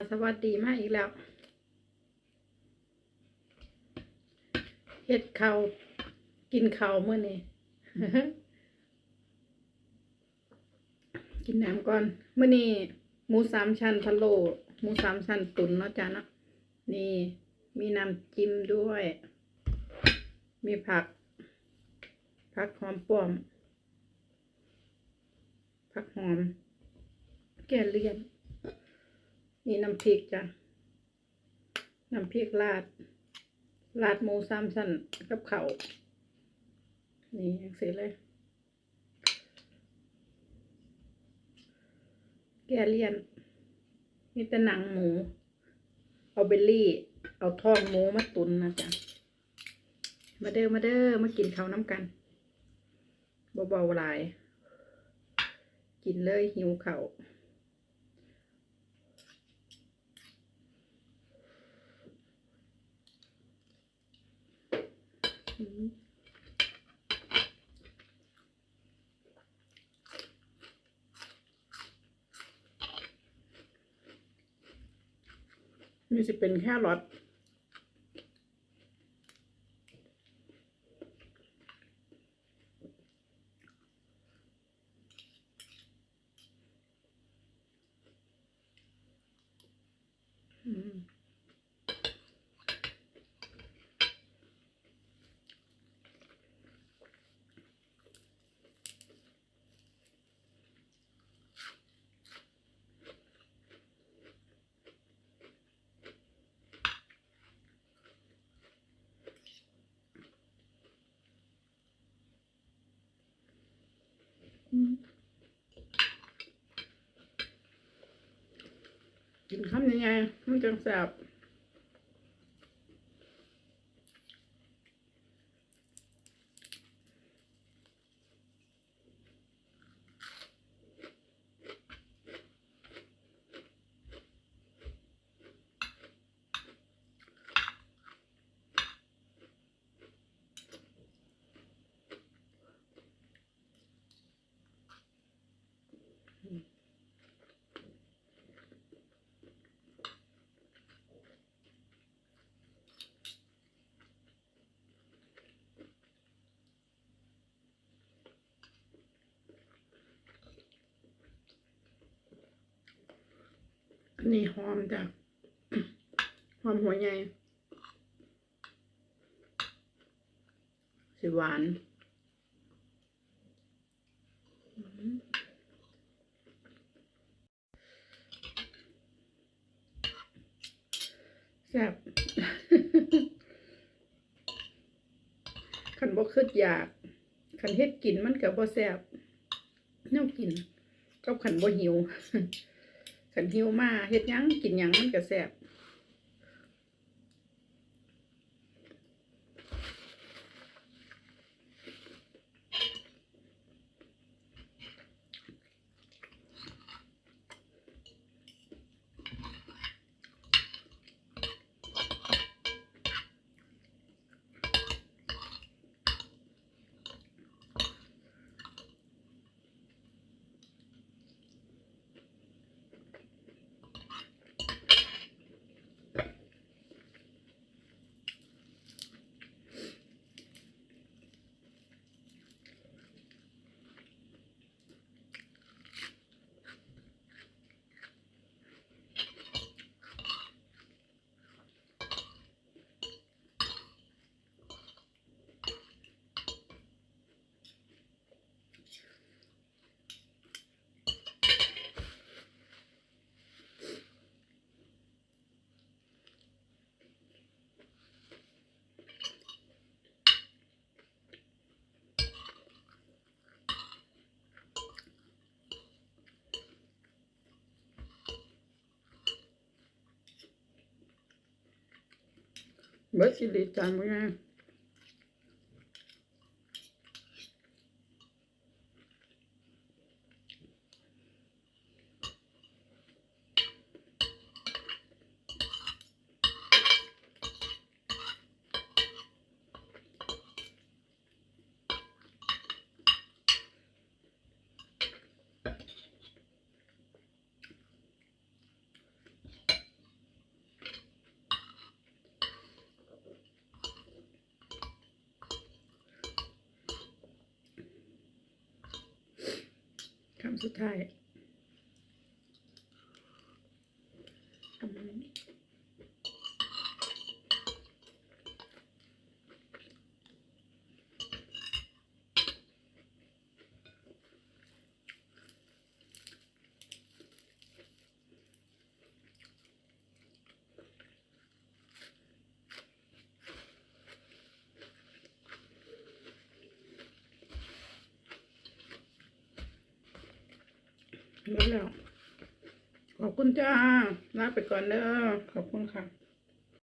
สวัสดีมาอีกแล้วเฮ็ดเขากินเขาวมื้อนี้กินน้ำก่อนเมื้อนี้หมูสามชั้นพะโลหมูสามชั้นตุ๋นเนาะจ้ะเนาะนี่มีน้ำจิ้มด้วย มีผัก ผักหอมป้อม ผักหอม แกเลียน นี่น้ำพริกจ้ะน้ำพริกราดราดหมูสามชั้นกับเขาวนี่ยังเสร็จเลย แกเลียนนี่แต่หนังหมู เอาเบลลี่ เอาทอดหมูมาตุนนะจ๊ะมาเด้อมาเด้อมากินข้าวน้ำกันเบาๆหลาย กินเลยหิวเข้า นี่จะเป็นแค่รสทอืม อืม กินคำยังไงมันจังแสบ อันนี้หอมจ้ะหอมหัวใหญ่สิหวานแซ่บขันบ่คืดอยากขันเฮ็ดกินมันก็บ่แซ่บแนวกินกับขันบ่หิว ขันหิวมาเฮ็ดหยังกินหยังมันก็แซ่บ เบิดสิริจันบ่ยัง สุดท้าย หมดแล้ว ขอบคุณจ้าลาไปก่อนเด้อขอบคุณค่ะ